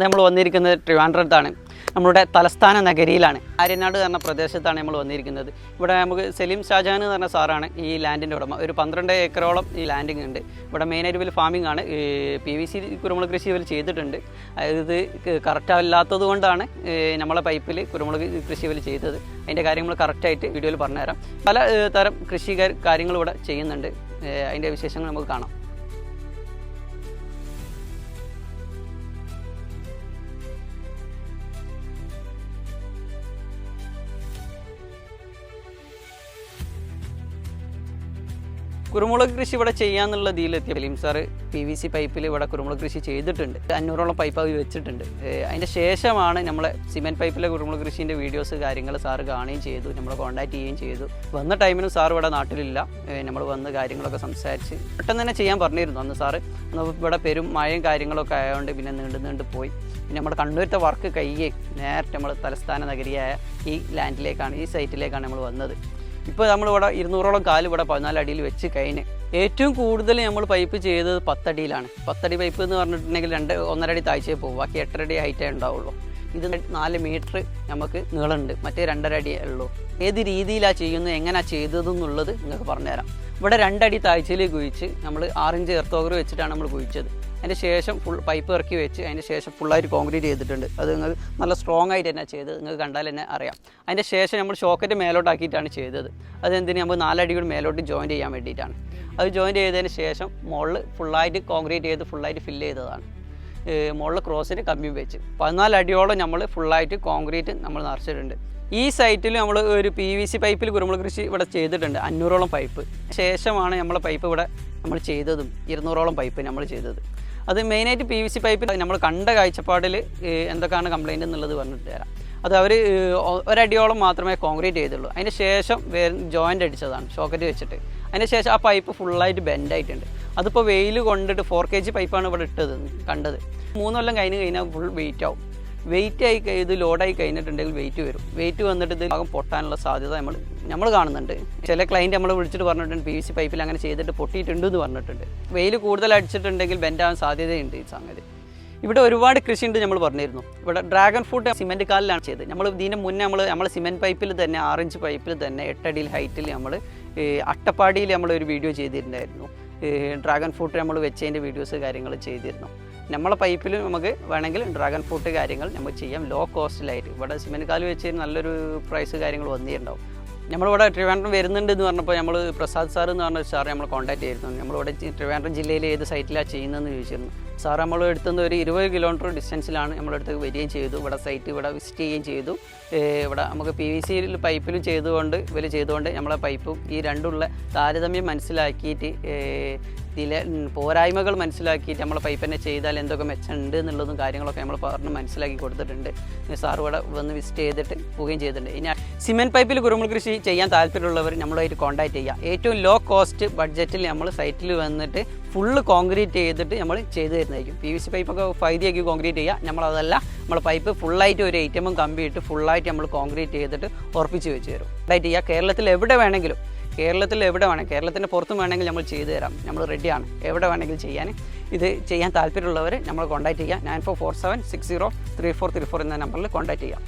നമ്മൾ വന്നിരിക്കുന്നത് ട്രിവാൻഡ്രത്താണ്. നമ്മുടെ തലസ്ഥാന നഗരിയിലാണ്. ആര്യനാട് എന്ന പ്രദേശത്താണ് നമ്മൾ വന്നിരിക്കുന്നത്. ഇവിടെ നമുക്ക് സലീം ഷാജാൻ എന്ന് പറഞ്ഞ സാറാണ് ഈ ലാൻഡിന്റെ ഉടമ. ഒരു പന്ത്രണ്ട് ഏക്കറോളം ഈ ലാൻഡിങ് ഉണ്ട്. ഇവിടെ മെയിനായിട്ട് വലിയ ഫാമിംഗ് ആണ്. പി വി സി കുരുമുളക് കൃഷി ഇവർ ചെയ്തിട്ടുണ്ട്. ഇത് കറക്റ്റ് അല്ലാത്തത് കൊണ്ടാണ് നമ്മളെ പൈപ്പിൽ കുരുമുളക് കൃഷി ഇവർ ചെയ്തത്. അതിന്റെ കാര്യങ്ങൾ കറക്റ്റായിട്ട് വീഡിയോയിൽ പറഞ്ഞുതരാം. പല തരം കൃഷി കാര്യങ്ങൾ ഇവിടെ ചെയ്യുന്നുണ്ട്. അതിന്റെ വിശേഷങ്ങൾ നമുക്ക് കാണാം. കുരുമുളക് കൃഷി ഇവിടെ ചെയ്യാന്നുള്ള ഇതിലെത്തിയ film sir P V C പൈപ്പിൽ ഇവിടെ കുരുമുളക് കൃഷി ചെയ്തിട്ടുണ്ട്. അഞ്ഞൂറോളം പൈപ്പ് അവർ വെച്ചിട്ടുണ്ട്. അതിന്റെ ശേഷമാണ് നമ്മളെ സിമെന്റ് പൈപ്പിലെ കുരുമുളക് കൃഷിന്റെ വീഡിയോസ് കാര്യങ്ങൾ സാറ് കാണുകയും ചെയ്തു. നമ്മളെ കോൺടാക്ട് ചെയ്യുകയും ചെയ്തു. വന്ന ടൈമിനും സാർ ഇവിടെ നാട്ടിലില്ല. നമ്മൾ വന്ന് കാര്യങ്ങളൊക്കെ സംസാരിച്ച് പെട്ടെന്ന് തന്നെ ചെയ്യാൻ പറഞ്ഞിരുന്നു അന്ന് സാറ്. ഇവിടെ പെരും മഴയും കാര്യങ്ങളൊക്കെ ആയതുകൊണ്ട് പിന്നെ നീണ്ടു നീണ്ടു പോയി. പിന്നെ നമ്മുടെ കണ്ണൂരത്തെ വർക്ക് കയ്യേ നേരത്തെ നമ്മൾ തലസ്ഥാന നഗരിയായ ഈ ലാൻഡിലേക്കാണ് ഈ സൈറ്റിലേക്കാണ് നമ്മൾ വന്നത്. ഇപ്പോൾ നമ്മളിവിടെ ഇരുന്നൂറോളം കാൽ ഇവിടെ പതിനാലടിയിൽ വെച്ച് കഴിഞ്ഞ് ഏറ്റവും കൂടുതൽ നമ്മൾ പൈപ്പ് ചെയ്തത് പത്തടിയിലാണ്. പത്തടി പൈപ്പ് എന്ന് പറഞ്ഞിട്ടുണ്ടെങ്കിൽ രണ്ട് ഒന്നരടി താഴ്ചയെ പോകും. ബാക്കി എട്ടരടി ഹൈറ്റേ ഉണ്ടാവുള്ളൂ. ഇത് നാല് മീറ്റർ നമുക്ക് നീളമുണ്ട്. മറ്റേ രണ്ടര അടിയേ ഉള്ളൂ. ഏത് രീതിയിലാണ് ചെയ്യുന്നത് എങ്ങനെയാണ് ചെയ്തതെന്നുള്ളത് നിങ്ങൾക്ക് പറഞ്ഞുതരാം. ഇവിടെ രണ്ടടി താഴ്ചയിൽ കുഴിച്ച് നമ്മൾ ആറിഞ്ച് എർത്തോഗർ വെച്ചിട്ടാണ് നമ്മൾ കുഴിച്ചത്. അതിന്റെ ശേഷം ഫുൾ പൈപ്പ് ഇറക്കി വെച്ച് അതിന്റെ ശേഷം ഫുള്ളായിട്ട് കോൺക്രീറ്റ് ചെയ്തിട്ടുണ്ട്. അത് നിങ്ങൾ നല്ല സ്ട്രോങ് ആയിട്ട് തന്നെ ചെയ്തത് നിങ്ങൾക്ക് കണ്ടാൽ തന്നെ അറിയാം. അതിന്റെ ശേഷം നമ്മൾ ഷോക്കറ്റ് മേലോട്ടാക്കിയിട്ടാണ് ചെയ്തത്. അതെന്തിന് നമ്മൾ നാലടി കൂടി മേലോട്ട് ജോയിൻ ചെയ്യാൻ വേണ്ടിയിട്ടാണ്. അത് ജോയിൻ ചെയ്തതിന് ശേഷം മുകളിൽ ഫുള്ളായിട്ട് കോൺക്രീറ്റ് ചെയ്ത് ഫുള്ളായിട്ട് ഫില്ല് ചെയ്തതാണ്. മുകളിൽ ക്രോസിന് കമ്പിയും വെച്ച്. പതിനാല് അടിയോളം നമ്മൾ ഫുള്ളായിട്ട് കോൺക്രീറ്റ് നമ്മൾ നിറച്ചിട്ടുണ്ട്. ഈ സൈറ്റിൽ നമ്മൾ ഒരു പി വി സി പൈപ്പിൽ കുരുമുളക് കൃഷി ഇവിടെ ചെയ്തിട്ടുണ്ട്. അഞ്ഞൂറോളം പൈപ്പ് ശേഷമാണ് നമ്മളെ പൈപ്പ് ഇവിടെ നമ്മൾ ചെയ്തതും. ഇരുന്നൂറോളം പൈപ്പ് നമ്മൾ ചെയ്തത്. അത് മെയിനായിട്ട് പി വി സി പൈപ്പിൽ നമ്മൾ കണ്ട കാഴ്ചപ്പാടിൽ എന്തൊക്കെയാണ് കംപ്ലൈന്റ് എന്നുള്ളത് പറഞ്ഞിട്ട് തരാം. അത് അവർ ഒരടിയോളം മാത്രമേ കോൺക്രീറ്റ് ചെയ്തുള്ളൂ. അതിന് ശേഷം വേ ജോയിന്റ് അടിച്ചതാണ് ഷോക്കറ്റ് വെച്ചിട്ട്. അതിന് ശേഷം ആ പൈപ്പ് ഫുള്ളായിട്ട് ബെൻഡായിട്ടുണ്ട് അതിപ്പോൾ വെയിൽ കൊണ്ടിട്ട് ഫോർ കെ ജി പൈപ്പാണ് ഇവിടെ ഇട്ടത് കണ്ടത്. മൂന്ന് കൊല്ലം കഴിഞ്ഞ് കഴിഞ്ഞാൽ ഫുൾ വെയിറ്റ് ആവും. വെയിറ്റ് ആയി ഇത് ലോഡായി കഴിഞ്ഞിട്ടുണ്ടെങ്കിൽ വെയിറ്റ് വരും. വെയിറ്റ് വന്നിട്ട് ഇത് ഭാഗം പൊട്ടാനുള്ള സാധ്യത നമ്മൾ നമ്മൾ കാണുന്നുണ്ട്. ചില ക്ലയന്റ് നമ്മൾ വിളിച്ചിട്ട് പറഞ്ഞിട്ടുണ്ട് പി വി സി പൈപ്പിൽ അങ്ങനെ ചെയ്തിട്ട് പൊട്ടിയിട്ടുണ്ട് എന്ന് പറഞ്ഞിട്ടുണ്ട്. വെയിൽ കൂടുതൽ അടിച്ചിട്ടുണ്ടെങ്കിൽ ബെൻഡാവാൻ സാധ്യതയുണ്ട് ഈ സംഗതി. ഇവിടെ ഒരുപാട് കൃഷി ഉണ്ട് നമ്മൾ പറഞ്ഞിരുന്നു. ഇവിടെ ഡ്രാഗൺ ഫ്രൂട്ട് സിമെന്റ് കാലിലാണ് ചെയ്തത്. നമ്മൾ ഇതിന്റെ മുന്നേ നമ്മൾ നമ്മൾ സിമെന്റ് പൈപ്പിൽ തന്നെ ആറിഞ്ച് പൈപ്പിൽ തന്നെ എട്ടടിയിൽ ഹൈറ്റിൽ നമ്മൾ അട്ടപ്പാടിയിൽ നമ്മൾ ഒരു വീഡിയോ ചെയ്തിട്ടുണ്ടായിരുന്നു ഡ്രാഗൺ ഫ്രൂട്ട് നമ്മൾ വെച്ചതിന്റെ വീഡിയോസ് കാര്യങ്ങൾ ചെയ്തിരുന്നു. നമ്മളെ പൈപ്പിൽ നമുക്ക് വേണമെങ്കിൽ ഡ്രാഗൺ ഫ്രൂട്ട് കാര്യങ്ങൾ നമുക്ക് ചെയ്യാം. ലോ കോസ്റ്റിലായിട്ട് ഇവിടെ സിമെന്റ് വെച്ച് നല്ലൊരു പ്രൈസ് കാര്യങ്ങൾ വന്നിട്ടുണ്ടാവും. നമ്മളിവിടെ ട്രിവാൻഡ്രം വരുന്നുണ്ട് എന്ന് പറഞ്ഞപ്പോൾ നമ്മൾ പ്രസാദ് സാർ എന്ന് പറഞ്ഞ സാർ നമ്മൾ കോൺടാക്ട് ചെയ്തിരുന്നു. നമ്മളിവിടെ ട്രിവാൻഡ്രം ജില്ലയിൽ ഏത് സൈറ്റിലാണ് ചെയ്യുന്നതെന്ന് ചോദിച്ചിരുന്നു. സാർ നമ്മൾ എടുത്തുനിന്ന് ഒരു ഇരുപത് കിലോമീറ്റർ ഡിസ്റ്റൻസിലാണ് നമ്മളെടുത്ത് വരികയും ചെയ്തു. ഇവിടെ സൈറ്റ് ഇവിടെ വിസിറ്റ് ചെയ്യുകയും ചെയ്തു. ഇവിടെ നമുക്ക് പി വി സിയിൽ പൈപ്പിലും ചെയ്തുകൊണ്ട് ഇവർ ചെയ്തുകൊണ്ട് നമ്മളെ പൈപ്പും ഈ രണ്ടുള്ള താരതമ്യം മനസ്സിലാക്കിയിട്ട് ഇതിലെ പോരായ്മകൾ മനസ്സിലാക്കിയിട്ട് നമ്മൾ പൈപ്പ് തന്നെ ചെയ്താൽ എന്തൊക്കെ മെച്ചമുണ്ട് എന്നുള്ളതും കാര്യങ്ങളൊക്കെ നമ്മൾ പറഞ്ഞ് മനസ്സിലാക്കി കൊടുത്തിട്ടുണ്ട്. സാർ ഇവിടെ വന്ന് വിസിറ്റ് ചെയ്തിട്ട് പോവുകയും ചെയ്തിട്ടുണ്ട്. ഇനി സിമെന്റ് പൈപ്പിൽ കുരുമുളക് കൃഷി ചെയ്യാൻ താല്പര്യമുള്ളവർ നമ്മളുമായിട്ട് കോൺടാക്ട് ചെയ്യുക ഏറ്റവും ലോ കോസ്റ്റ് ബഡ്ജറ്റിൽ നമ്മൾ സൈറ്റിൽ വന്നിട്ട് ഫുള്ള് കോൺക്രീറ്റ് ചെയ്തിട്ട് നമ്മൾ ചെയ്തു തരുന്നതായിരിക്കും. പി വി സി പൈപ്പൊക്കെ ഫൈദിയാക്കി കോൺക്രീറ്റ് ചെയ്യുക നമ്മളതല്ല നമ്മൾ പൈപ്പ് ഫുള്ളായിട്ട് ഒരു ഐറ്റമും കമ്പിയിട്ട് ഫുള്ളായിട്ട് നമ്മൾ കോൺക്രീറ്റ് ചെയ്തിട്ട് ഉറപ്പിച്ച് വെച്ച് തരും. കോൺടാക്ട് ചെയ്യുക കേരളത്തിൽ എവിടെ വേണമെങ്കിലും കേരളത്തിൽ എവിടെ വേണം കേരളത്തിന്റെ പുറത്തും വേണമെങ്കിൽ നമ്മൾ ചെയ്തു തരാം. നമ്മൾ റെഡിയാണ് എവിടെ വേണമെങ്കിലും ചെയ്യാൻ. ഇത് ചെയ്യാൻ താല്പര്യമുള്ളവർ നമ്മൾ കോൺടാക്റ്റ് ചെയ്യുക nine four four seven six zero three four three four എന്ന നമ്പറിൽ കോൺടാക്റ്റ് ചെയ്യാം.